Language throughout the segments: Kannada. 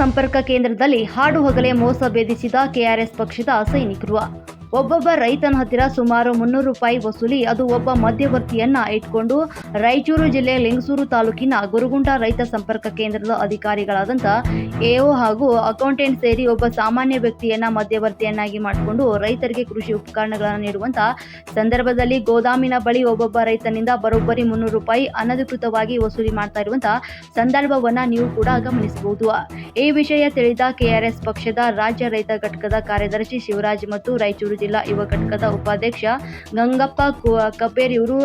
ಸಂಪರ್ಕ ಕೇಂದ್ರದಲ್ಲಿ ಹಾಡು ಹಗಲೇ ಮೋಸ ಭೇದಿಸಿದ ಕೆಆರ್ಎಸ್ ಪಕ್ಷದ ಸೈನಿಕರು. ಒಬ್ಬೊಬ್ಬ ರೈತನ ಹತ್ತಿರ ಸುಮಾರು ಮುನ್ನೂರು ರೂಪಾಯಿ ವಸೂಲಿ, ಅದು ಒಬ್ಬ ಮಧ್ಯವರ್ತಿಯನ್ನ ಇಟ್ಕೊಂಡು ರಾಯಚೂರು ಜಿಲ್ಲೆ ಲಿಂಗಸೂರು ತಾಲೂಕಿನ ಗುರುಗುಂಟ ರೈತ ಸಂಪರ್ಕ ಕೇಂದ್ರದ ಅಧಿಕಾರಿಗಳಾದಂಥ ಎಒ ಹಾಗೂ ಅಕೌಂಟೆಂಟ್ ಸೇರಿ ಒಬ್ಬ ಸಾಮಾನ್ಯ ವ್ಯಕ್ತಿಯನ್ನ ಮಧ್ಯವರ್ತಿಯನ್ನಾಗಿ ಮಾಡಿಕೊಂಡು ರೈತರಿಗೆ ಕೃಷಿ ಉಪಕರಣಗಳನ್ನು ನೀಡುವಂತ ಸಂದರ್ಭದಲ್ಲಿ ಗೋದಾಮಿನ ಬಳಿ ಒಬ್ಬೊಬ್ಬ ರೈತನಿಂದ ಬರೋಬ್ಬರಿ ಮುನ್ನೂರು ರೂಪಾಯಿ ಅನಧಿಕೃತವಾಗಿ ವಸೂಲಿ ಮಾಡ್ತಾ ಇರುವಂತಹ ಸಂದರ್ಭವನ್ನ ನೀವು ಕೂಡ ಗಮನಿಸಬಹುದು. ಈ ವಿಷಯ ತಿಳಿದ ಕೆಆರ್ಎಸ್ ಪಕ್ಷದ ರಾಜ್ಯ ರೈತ ಘಟಕದ ಕಾರ್ಯದರ್ಶಿ ಶಿವರಾಜ್ ಮತ್ತು ರಾಯಚೂರು ಜಿಲ್ಲಾ ಯುವ ಘಟಕದ ಉಪಾಧ್ಯಕ್ಷ ಗಂಗಪ್ಪ ಕಪೇರಿಯವರು ಕಪೇರ್ ಇವರು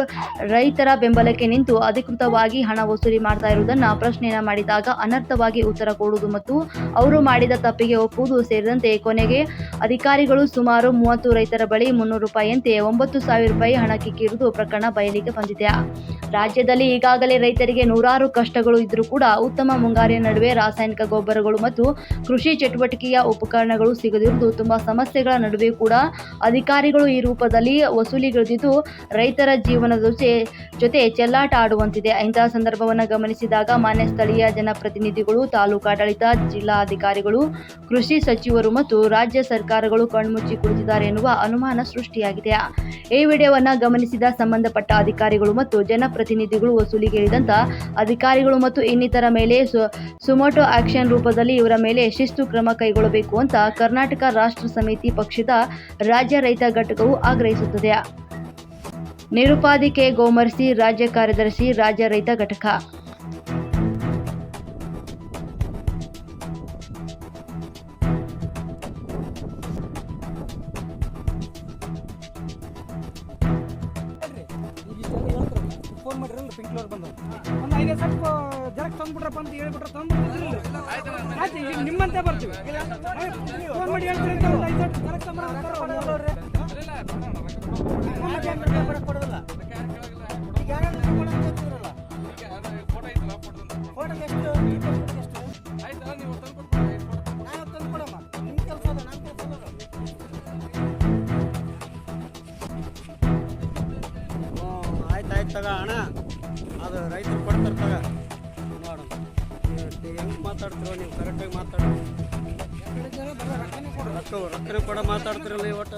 ರೈತರ ಬೆಂಬಲಕ್ಕೆ ನಿಂತು ಅಧಿಕೃತವಾಗಿ ಹಣ ವಸೂಲಿ ಮಾಡ್ತಾ ಇರುವುದನ್ನು ಪ್ರಶ್ನೆಯನ್ನು ಮಾಡಿದಾಗ ಅನರ್ಥವಾಗಿ ಉತ್ತರ ಕೊಡುವುದು ಮತ್ತು ಅವರು ಮಾಡಿದ ತಪ್ಪಿಗೆ ಒಪ್ಪುವುದು ಸೇರಿದಂತೆ ಕೊನೆಗೆ ಅಧಿಕಾರಿಗಳು ಸುಮಾರು ಮೂವತ್ತು ರೈತರ ಬಳಿ ಮುನ್ನೂರು ರೂಪಾಯಿಯಂತೆ ಒಂಬತ್ತು ಸಾವಿರ ರೂಪಾಯಿ ಹಣ ಕಿಕ್ಕಿರುವುದು ಪ್ರಕರಣ ಬಯಲಿಗೆ ಬಂದಿದೆ. ರಾಜ್ಯದಲ್ಲಿ ಈಗಾಗಲೇ ರೈತರಿಗೆ ನೂರಾರು ಕಷ್ಟಗಳು ಇದ್ರೂ ಕೂಡ ಉತ್ತಮ ಮುಂಗಾರಿನ ನಡುವೆ ರಾಸಾಯನಿಕ ಗೊಬ್ಬರಗಳು ಮತ್ತು ಕೃಷಿ ಚಟುವಟಿಕೆಯ ಉಪಕರಣಗಳು ಸಿಗದಿರುವುದು ತುಂಬಾ ಸಮಸ್ಯೆಗಳ ನಡುವೆ ಕೂಡ ಅಧಿಕಾರಿಗಳು ಈ ರೂಪದಲ್ಲಿ ವಸೂಲಿಗಳಿದ್ದು ರೈತರ ಜೀವನದ ಜೊತೆ ಚೆಲ್ಲಾಟ ಆಡುವಂತಿದೆ. ಇಂತಹ ಸಂದರ್ಭವನ್ನು ಗಮನಿಸಿದಾಗ ಮಾನ್ಯ ಸ್ಥಳೀಯ ಜನಪ್ರತಿನಿಧಿಗಳು ತಾಲೂಕಾಡಳಿತ ಜಿಲ್ಲಾಧಿಕಾರಿಗಳು, ಕೃಷಿ ಸಚಿವರು ಮತ್ತು ರಾಜ್ಯ ಸರ್ಕಾರಗಳು ಕಣ್ಮುಚ್ಚಿ ಕುಳಿತಿದ್ದಾರೆ ಎನ್ನುವ ಅನುಮಾನ ಸೃಷ್ಟಿಯಾಗಿದೆ. ಈ ವಿಡಿಯೋವನ್ನು ಗಮನಿಸಿದ ಸಂಬಂಧಪಟ್ಟ ಅಧಿಕಾರಿಗಳು ಮತ್ತು ಜನಪ್ರತಿನಿಧಿಗಳು ವಸೂಲಿಗೇರಿದಂತ ಅಧಿಕಾರಿಗಳು ಮತ್ತು ಇನ್ನಿತರ ಮೇಲೆ ಸುಮೋಟೋ ಆಕ್ಷನ್ ರೂಪದಲ್ಲಿ ಇವರ ಮೇಲೆ ಶಿಸ್ತು ಕ್ರಮ ಕೈಗೊಳ್ಳಬೇಕು ಅಂತ ಕರ್ನಾಟಕ ರಾಷ್ಟ್ರ ಸಮಿತಿ ಪಕ್ಷದ ರಾಜ್ಯ ರೈತ ಘಟಕವು ಆಗ್ರಹಿಸುತ್ತದೆ. ನಿರುಪಾಧಿಕೆ ಗೋಮರ್ಸಿ ರಾಜ್ಯ ಕಾರ್ಯದರ್ಶಿ ರಾಜ್ಯ ರೈತ ಘಟಕ. ಫೋನ್ ಮಾಡಿರಲ್ಲ ಪಿಂಕ್ಲವ್ರು ಬಂದು ಒಂದು ಐದು ಸ್ವಲ್ಪ ಜರಕ್ ತಂದ್ಬಿಟ್ರಪ್ಪ ಅಂತ ಹೇಳ್ಬಿಟ್ರೆ ತಂದ್ಬಿಟ್ಟಿಲ್ಲ ಆಯ್ತು ಈಗ ನಿಮ್ಮಂತೆ ಬರ್ತೀವಿ ಫೋನ್ ಮಾಡಿ ಹೇಳ್ತೀರಿ ಅಂತ ಒಂದು ಐದು ಕೊಡೋದಿಲ್ಲ. ಈಗ ಎಷ್ಟು? ಫೋಟೋಗೆ ಎಷ್ಟು? ನಾವು ತಂದ್ಕೊಡಮ್ಮ. ನಿಮ್ ಕೆಲ್ಸ ಅದ, ನಮ್ ಕೆಲ್ಸ ಅದ. ಆಯ್ತು ಆಯ್ತು ತಗ ಅಣ್ಣ ಅದು ರೈತರು ಕೊಡ್ತಾರೆ ತಗ ಮಾತಾಡ್ತಿರೋ ನೀವು ಕರೆಕ್ಟಾಗಿ ಮಾತಾಡ್ತೀವಿ ರೊಕ್ಕ ರೊಕ್ಕನೇ ಕೂಡ. ಮಾತಾಡ್ತಿರಲ್ಲ ಒಟ್ಟು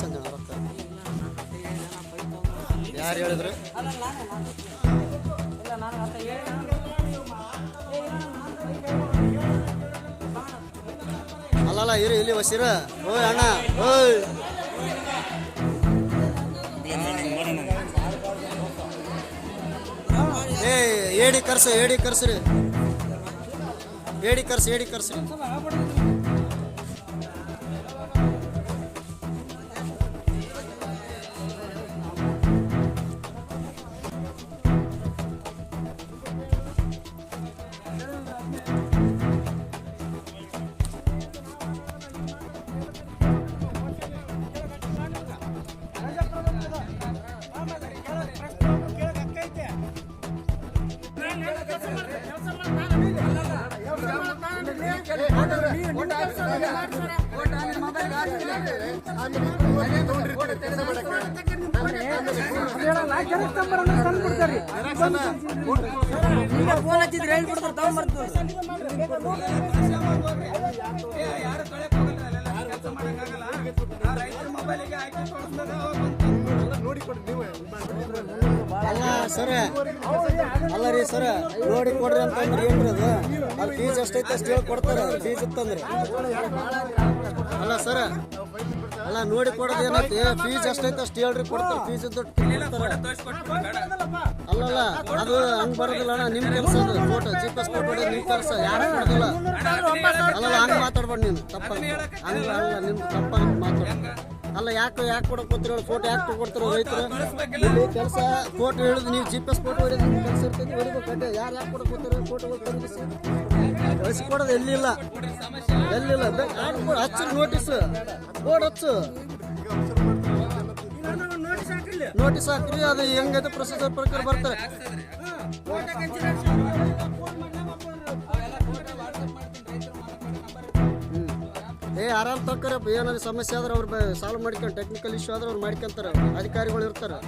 ಸಂಜ ಬರುತ್ತೆ ಯಾರು ಹೇಳಿದ್ರು? ಅಲ್ಲಲ್ಲ, ಇರು, ಇಲ್ಲಿ ವಸಿರ ಓಯ್, ಅಣ್ಣ, ಓಯ್. ಏ, ಏಡಿ ಕರ್ಸ, ಏಡಿ ಕರ್ಸ್ರಿ ಏಡಿ ಕರ್ಸ, ಏಡಿ ಕರ್ಸ್ರಿ ಅಂದ್ರೆ ತಂದ್ಬಿಡ್ತಾರೆ. ಈಗ ಫೋನ್ ಹಚ್ಚಿದ್ರೆ ಹೇಳ್ಬಿಡ್ತಾರೆ ತಗೊಂಬರ್ತೀವಿ ಅಲ್ಲ ಸರ ಅಲ್ಲ ರೀ ಸರ ನೋಡಿ ಕೊಡ್ರಿ ಅಂತಂದ್ರೆ ಏನ್ರಿ ಅದು? ಅಲ್ಲಿ ಫೀಸ್ ಎಷ್ಟೈತೆ ಅಷ್ಟು ಹೇಳಿ ಕೊಡ್ತಾರೆ ಫೀಸ್ ಇತ್ತಂದ್ರೆ. ಅಲ್ಲ ಸರ ಅಲ್ಲ ನೋಡಿ ಕೊಡೋದು ಏನೈತಿ ಫೀಸ್ ಎಷ್ಟೈತೆ ಅಷ್ಟು ಹೇಳ್ರಿ ಕೊಡ್ತಾರೆ ಫೀಸ್ ಅಲ್ಲಲ್ಲ ಅದು ಹಂಗ್ ಬರೋದಿಲ್ಲ ಅಣ್ಣ ನಿಮ್ ಕೆಲಸ ಅದು photo G P S photo ನಿಮ್ ಕೆಲಸ ಯಾರು ಕೊಡೋದಿಲ್ಲ. ಅಲ್ಲಲ್ಲ ಹಂಗ್ ಮಾತಾಡ್ಬೇಡ ನೀನು ತಪ್ಪ ಹಂಗ ಅಲ್ಲ ನಿಮ್ ತಪ್ಪ ಮಾತಾಡ ಅಲ್ಲ ಯಾಕೆ ಯಾಕೆ ಕೊಡಕ್ ಗೊತ್ತಿರೋ ಫೋಟೋ ಯಾಕೆ ಕೊಡ್ತಾರೋ ರೈತರು ಇಲ್ಲಿ ಕೆಲಸ ಫೋಟೋ ಹೇಳಿದ್ರು ನೀವು ಜಿ ಪಿ ಎಸ್ ಫೋಟೋ ಕೆಲಸ ಇರ್ತೈತಿ ಹೊಡಿಬೇಕು ಅಡ್ಡೆ ಯಾರು ಯಾಕೆ ಕೊಡಕ್ ಗೊತ್ತಿರೋ ಫೋಟೋಗಳು ಖರೀದಿಸಿ ಕಳಿಸ್ಕೊಡೋದು ಎಲ್ಲಿಲ್ಲ ಎಲ್ಲಿಲ್ಲ ಹಚ್ಚು ನೋಟಿಸ್ ಬೋರ್ಡ್ ಹಚ್ಚು ನೋಟಿಸ್ ಹಾಕ್ರಿ ಅದು ಹೆಂಗೈತೆ ಪ್ರೊಸೀಜರ್ ಪ್ರಕಾರ ಬರ್ತಾರೆ ಆರಾಮ್ ತಕ್ಕರಪ್ಪ ಏನಾದ್ರು ಸಮಸ್ಯೆ ಆದ್ರೆ ಅವ್ರು ಸಾಲ್ವ್ ಮಾಡ್ಕೊಂಡು ಟೆಕ್ನಿಕಲ್ ಇಶ್ಯೂ ಆದ್ರೆ ಅವ್ರು ಮಾಡ್ಕೊಂತಾರೆ. ಅಧಿಕಾರಿಗಳು ಇರ್ತಾರೆ.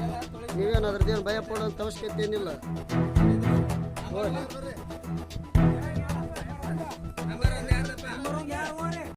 ನೀವೇನು ಅದ್ರದ್ದೇನು ಭಯ ಪಡೋಂಥ ಅವಶ್ಯಕತೆ ಏನಿಲ್ಲ.